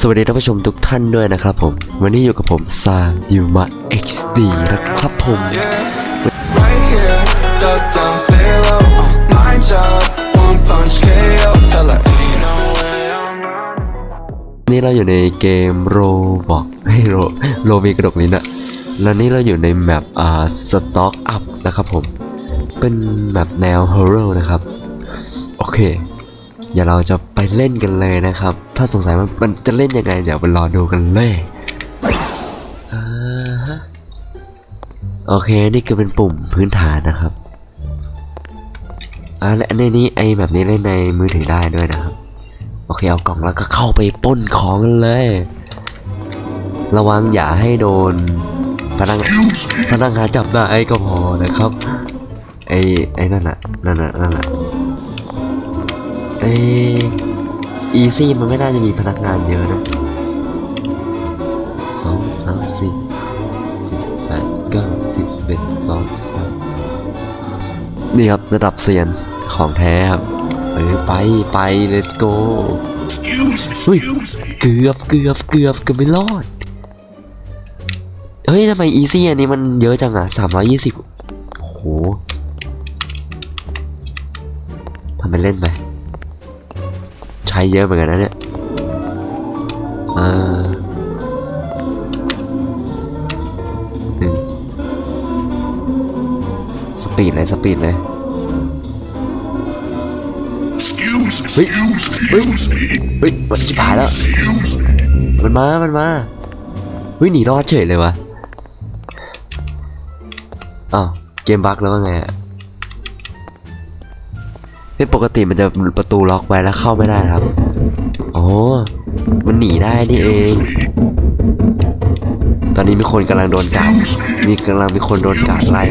สวัสดีท่านผู้ชมทุกท่านด้วยนะครับผม วันนี้อยู่กับผมซายูมะ XD นะครับผม Right here, duck down, stay low. Uh, my job, one punch KO till I ain't no way I'm running. นี่เราอยู่ในเกมโรบอกให้โรโรมีกระดกลิ้นะแล้วนี่เราอยู่ในแมปอ่าสต็อกอัพนะครับผม เป็นแมปแนวฮอร์เรนะครับ โอเค เดี๋ยวเราจะไปเล่นกันเลยนะครับ ถ้าสงสัยมันมันจะเล่นยังไง เดี๋ยวไปรอดูกันเลยโอเค นี่คือเป็นปุ่มพื้นฐานนะครับอ่าและในนี้ไอแบบนี้เล่นในมือถือได้ด้วยนะครับ โอเค เอากล่องแล้วก็เข้าไปป้นของกันเลย ระวังอย่าให้โดนพนักพนักงานจับได้ก็พอนะครับ ไอไอนั่นน่ะนั่นน่ะนั่นน่ะ ไอ้อีซี่มันไม่น่าจะมีพนักงานเยอะนะสองสามสี่เจ็ดแปดเก้าสิบสิบเอ็ดสองสิบสามนี่ครับระดับเซียนของแท้ครับเออไปไป let's go เฮ้ยเกือบเกือบเกือบเกือบไม่รอด เฮ้ยทำไมอีซี่อันนี้มันเยอะจังอะสามร้อยยี่สิบโหทำเป็นเล่นไป ช้เยอะเหมือนกันนะเนี่ยอ่าหนึ่งสปีดเลยสปีดเลยเฮ้ยเฮ้ยเฮ้ยมันชิบหายแล้ว มันมา มันมาเฮ้ยหนีรอดเฉยเลยวะอ้าวเกมบั๊กแล้วว่าไงอะ นี่ปกติมันจะประตูล็อกไว้แล้วเข้าไม่ได้ครับ อ๋อ มันหนีได้นี่เอง ตอนนี้มีคนกำลังโดนกัดมีกำลังมีคนโดนกัดไล่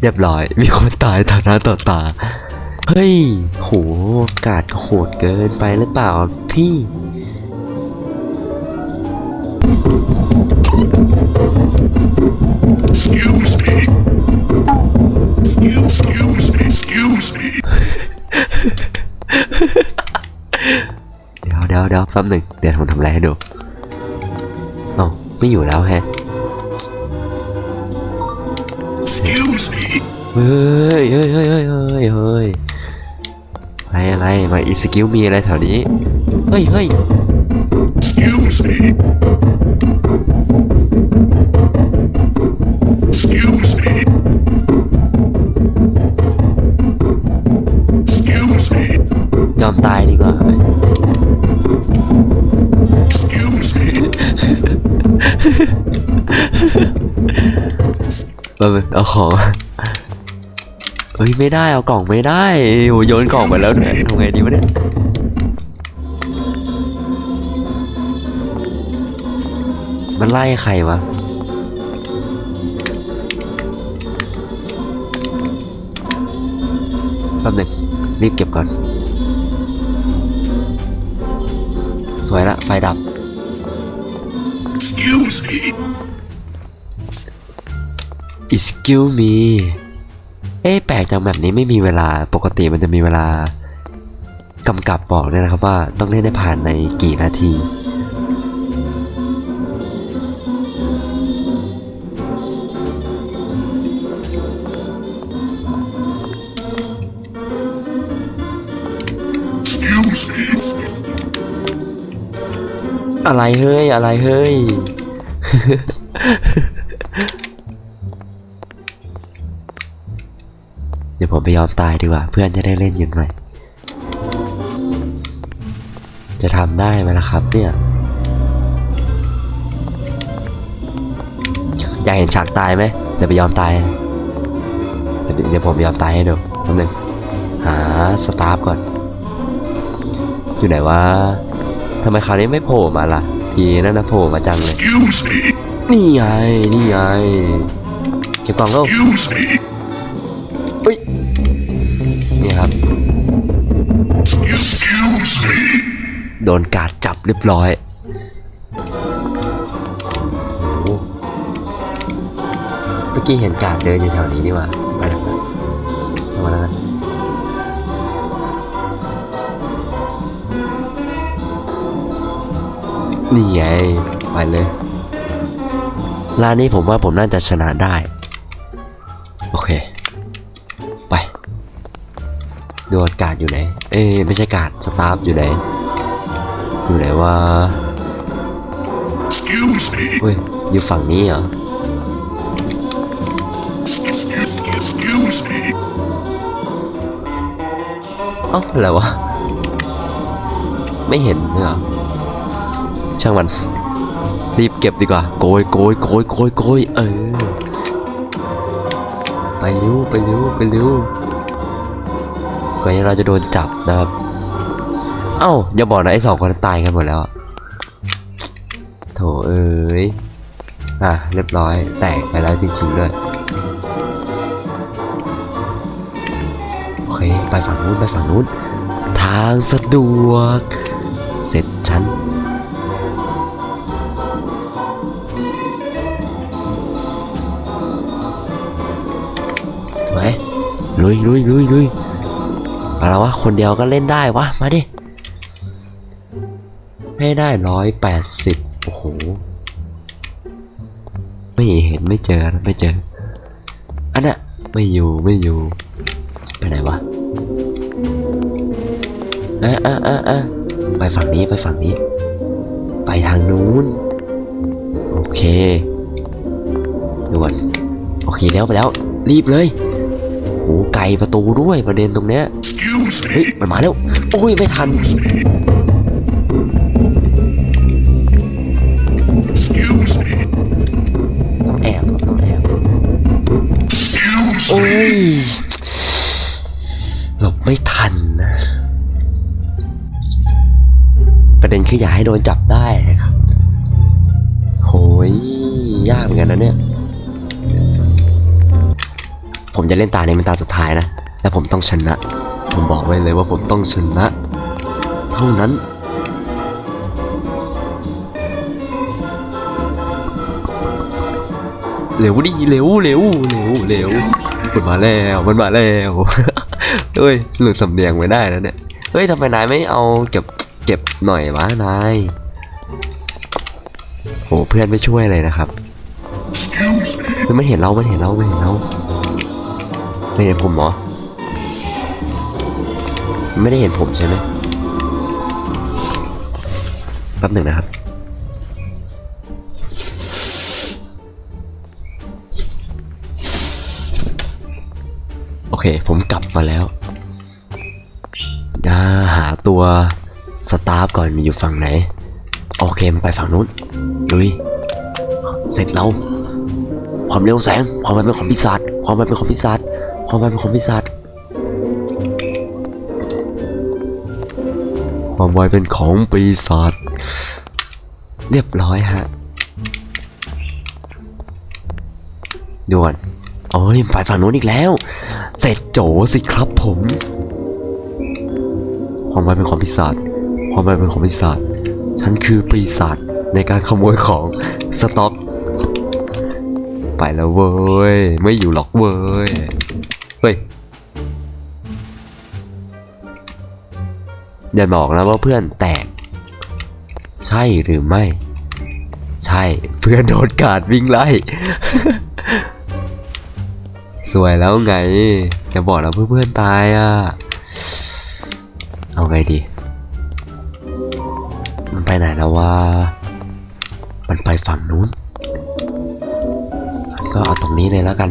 เรียบร้อย มีคนตายต่อหน้าต่อตา เฮ้ย โหกาดโหดเกินไปหรือเปล่าพี่เดี๋ยวเดี๋ยวเดี๋ยวแป๊บหนึ่งเดี๋ยวผมทำอะไรให้ดู เอ้าไม่อยู่แล้วแฮะ เฮ้ยเฮ้ยเฮ้ยเฮ้ยเฮ้ยอะไรอะไรมาอีสกิลมีอะไรแถวนี้ เฮ้ยเฮ้ยยอมตายดีกว่าเอาของ เฮ้ยไม่ได้เอากล่องไม่ได้โอ้โยนกล่องไปแล้วเนี่ยทำไงดีวะเนี่ยมันไล่ใครวะแป๊บหนึงรีบเก็บก่อน สวยละ ไฟดับ Excuse me เอ๊ะแปลกจังแบบนี้ไม่มีเวลาปกติมันจะมีเวลากำกับบอกด้วยนะครับว่าต้องเล่นได้ผ่านในกี่นาที อะไรเฮ้ย อะไรเฮ้ย ผมไปยอมตายดีกว่า เพื่อนจะได้เล่นอยืนหน่อยจะทำได้ไหมล่ะครับ เนี่ยอยากเห็นฉากตายไหมเดี๋ยวไปยอมตาย เดี๋ยวเดี๋ยวผมไปยอมตายให้ดูแป๊บนึงหาสตาฟก่อน อยู่ไหนวะทำไมคราวนี้ไม่โผล่มาล่ะ ทีนั่นนะโผล่มาจังเลย นี่ไง นี่ไง เก็บกล่องแล้วอุ้ย โดนกาดจับเรียบร้อยโอ้โหเมื่อกี้เห็นกาดเดินอยู่แถวนี้นี่ว่าไปแล้วกันช่างมันแล้วกันนี่ไงไปเลยร้านนี้ผมว่าผมน่าจะชนะได้ โอเค ดูอากาศอยู่ไหน เอ้ยไม่ใช่การ์ดสตาฟอยู่ไหน อยู่ไหนวะ Excuse me. เฮ้ย อยู่ฝั่งนี้เหรอ Excuse, excuse me. เอ้าอะไรวะ ไม่เห็นเลยเหรอ ช่างมัน รีบเก็บดีกว่า โกยโกยโกยโกยโกยเออ ไปเร็วไปเร็วไปเร็ว ก่อเราจะโดนจับนะครับ เอ้าอย่าบอกนะไอ้สองคนตายกันหมดแล้วโถเอ้ยอะเรียบร้อยแตกไปแล้วจริงๆด้วยโอเคไปฝั่งนู้นไปฝั่งนู้นทางสะดวก เสร็จฉันสวยลุยลุยลุยลุย อะไรวะ คนเดียวก็เล่นได้วะ มาดิ ให้ได้ร้อยแปดสิบโอ้โห ไม่เห็นไม่เจอนะไม่เจอ อันน่ะ ไม่อยู่ไม่อยู่ ไปไหนวะอะอะอะอะไปฝั่งนี้ไปฝั่งนี้ ไปทางนู้น โอเคด่วนโอเคแล้วไปแล้ว รีบเลย ไกลประตูด้วยประเด็นตรงเนี้ยเฮ้ยมันมาแล้วโอ้ยไม่ทันต้องแอบต้องแอบโอ้ยหลบไม่ทันนะประเด็นคืออย่าให้โดนจับได้ครับโหยยากเหมือนกันนะเนี่ย ผมจะเล่นตาในเป็นตาสุดท้ายนะ และผมต้องชนะ ผมบอกไว้เลยว่าผมต้องชนะ เท่านั้น เร็วดิเร็วเร็วเร็วเร็วมันมาแล้วมันมาแล้วเฮ้ยหลุดสำเนียงไว้ได้แล้วเนี่ยเฮ้ยทำไมนายไม่เอาเก็บเก็บหน่อยวะนายโหเพื่อนไม่ช่วยเลยนะครับมันเห็นเรามันเห็นเรามันเห็นเรา ไม่เห็นผมเหรอ ไม่ได้เห็นผมใช่ไหมแป๊บหนึ่งนะครับ โอเค ผมกลับมาแล้วอ่าหาตัวสตาฟก่อนมีอยู่ฝั่งไหน โอเคมันไปฝั่งนู้นลุย เสร็จแล้ว ความเร็วแสง ความไวเป็นของปีศาจความไวเป็นของปีศาจ ความไวเป็นของปีศาจความไวเป็นของปีศาจเรียบร้อยฮะด่วนโอ้ยฝ่ายฝั่งนู้นอีกแล้ว เสร็จโจสิครับผม ความไวเป็นของปีศาจความไวเป็นของปีศาจฉันคือปีศาจในการขโมยของสต็อก ไปแล้วเว้ย ไม่อยู่หรอกเว้ย อย่าบอกนะว่าเพื่อนแตก ใช่หรือไม่ ใช่เพื่อนโดนกาดวิ่งไล่ สวยแล้วไง จะบอกนะเพื่อนเพื่อนๆตายอะ เอาไงดี มันไปไหนแล้ววะ มันไปฝั่งนู้น ก็เอาตรงนี้เลยแล้วกัน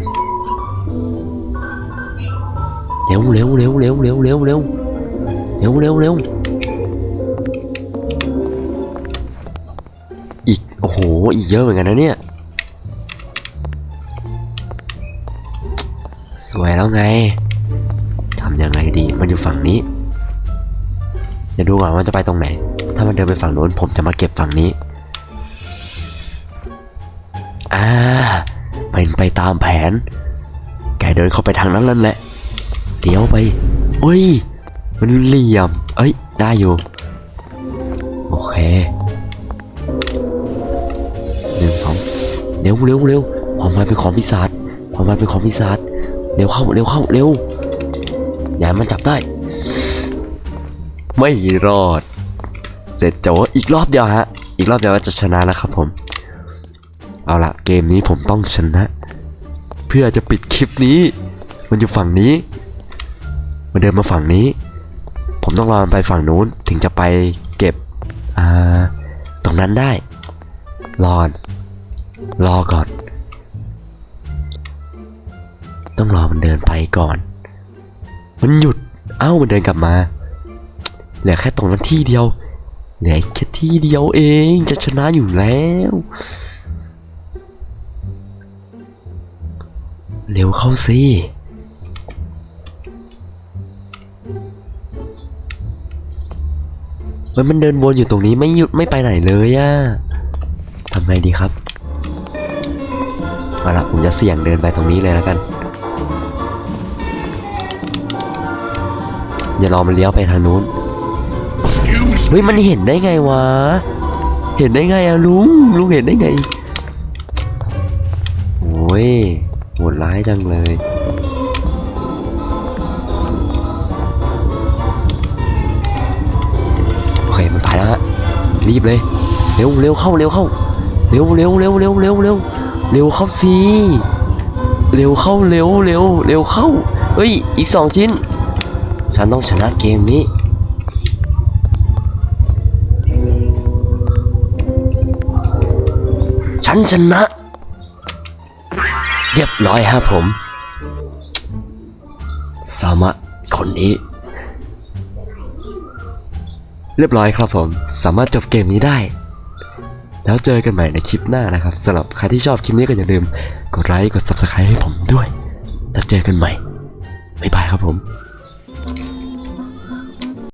เร็วเร็วเร็วเร็วเร็วเร็วเร็วเร็วเร็วเร็ว โอ้โห อีกเยอะเหมือนกันนะเนี่ย สวยแล้วไง ทำยังไงดี มันอยู่ฝั่งนี้ เดี๋ยวดูก่อนว่าจะไปตรงไหน ถ้ามันเดินไปฝั่งโน้นผมจะมาเก็บฝั่งนี้ อ่า เป็นไปตามแผน แกเดินเข้าไปทางนั้นนั่นแหละ เดี๋ยวไปเอ้ย มันเหลี่ยม เอ้ย ได้อยู่ โอเค เร็วเร็วเร็วความไวเป็นของพิศาจความไวเป็นของพิศาจเร็วเข้าเร็วเข้าเร็วอย่าให้มันจับได้ ไม่รอด เสร็จโจอีกรอบเดียวฮะ อีกรอบเดียวก็จะชนะแล้วครับผม เอาละเกมนี้ผมต้องชนะ เพื่อจะปิดคลิปนี้ มันอยู่ฝั่งนี้ มันเดินมาฝั่งนี้ ผมต้องรอมันไปฝั่งนู้นถึงจะไปเก็บอ่าตรงนั้นได้ รอก่อน รอก่อน ต้องรอมันเดินไปก่อน มันหยุด เอ้ามันเดินกลับมา เหลือแค่ตรงนั้นที่เดียว เหลือแค่ที่เดียวเอง จะชนะอยู่แล้ว เร็วเข้าสิเฮ้ยมันเดินวนอยู่ตรงนี้ไม่หยุดไม่ไปไหนเลยอะทำไงดีครับ เอาละผมจะเสี่ยงเดินไปตรงนี้เลยแล้วกัน อย่ารอมันเลี้ยวไปทางนู้น เฮ้ยมันเห็นได้ไงวะ เห็นได้ไงอะลุง ลุงเห็นได้ไง โอ้ยโหดร้ายจังเลยโอเคมันไปแล้วฮะรีบเลย เร็วเร็วเข้าเร็วเข้า เร็วเร็วเร็วเร็วเร็วเร็ว เร็วเข้าสิเร็วเข้าเร็วเร็วเร็วเข้าเฮ้ยอีกสองชิ้น ฉันต้องชนะเกมนี้ฉันชนะ เรียบร้อยครับผม สามารถคนนี้ เรียบร้อยครับผม สามารถจบเกมนี้ได้ แล้วเจอกันใหม่ในคลิปหน้านะครับสำหรับใครที่ชอบคลิปนี้ก็อย่าลืมกดไลค์กด subscribe ให้ผมด้วย แล้วเจอกันใหม่บ๊ายบายครับผม